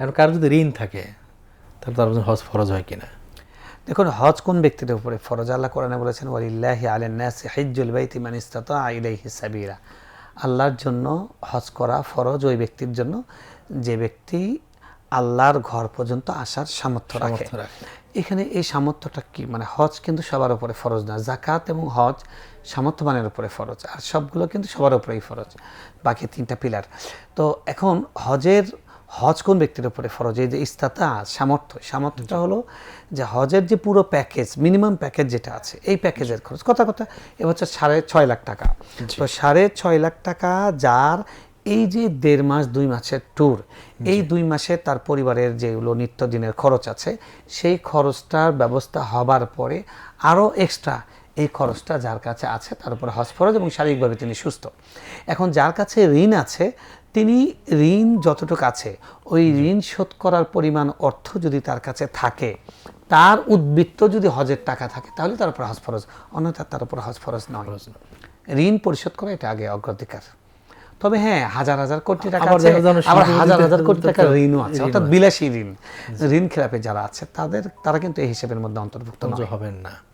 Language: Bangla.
এখন কারও যদি ঋণ থাকে তাহলে তার জন্য হজ ফরজ হয় কিনা? দেখুন হজ কোন ব্যক্তির উপরে ফরজ? আল্লাহ কোরআনে বলেছেন ওয়ালিল্লাহি আলান নাস হিজ্জুল বাইতি মান ইসতাতা ইলাইহি সাবিরা আল্লাহর জন্য হজ করা ফরজ ওই ব্যক্তির জন্য। যে ব্যক্তি আল্লাহর ঘর পর্যন্ত আসার সামর্থ্য রাখে। সামর্থ্য রাখে। এখানে এই সামর্থ্যটা কি? মানে হজ কিন্তু সবার উপরে ফরজ না। জাকাত এবং হজ সামর্থ্যবানের উপরে ফরজ। আর সবগুলো কিন্তু সবার উপরেই ফরজ। বাকি তিনটা পিলার। তো এখন হজের হজ কোন ব্যক্তির উপরে ফরজ? এই যে ইস্তাতা সামর্থ্য। সামর্থ্যটা হলো যে হজের যে পুরো প্যাকেজ মিনিমাম প্যাকেজ যেটা আছে এই প্যাকেজের খরচ। কথা কথা এবছর সাড়ে ছয় লাখ টাকা। তো সাড়ে ছয় লাখ টাকা যার এই যে দেড় মাস দুই মাসের ট্যুর এই দুই মাসে তার পরিবারের যেগুলো নিত্যদিনের খরচ আছে সেই খরচটার ব্যবস্থা হবার পরে আরও এক্সট্রা এই খরচটা যার কাছে আছে তার উপরে হজ ফরজ এবং শারীরিকভাবে তিনি সুস্থ। এখন যার কাছে ঋণ আছে তিনি ঋণ যতটুকু আছে ওই ঋণ শোধ করার পরিমাণ অর্থ যদি তার কাছে থাকে তার উদ্বৃত্ত যদি হজের টাকা থাকে তাহলে তার উপর হজ ফরজ। অন্যথা তার উপর হজ ফরজ নয়। ঋণ পরিশোধ করা এটা আগে অগ্রাধিকার। তবে হ্যাঁ হাজার হাজার কোটি টাকা আছে, আবার হাজার হাজার কোটি দেখতে- টাকা ঋণও আছে অর্থাৎ বিলাসী ঋণ। ঋণ খেলাপে যারা আছে তাদের তারা কিন্তু এই হিসেবের মধ্যে অন্তর্ভুক্ত হবেন না।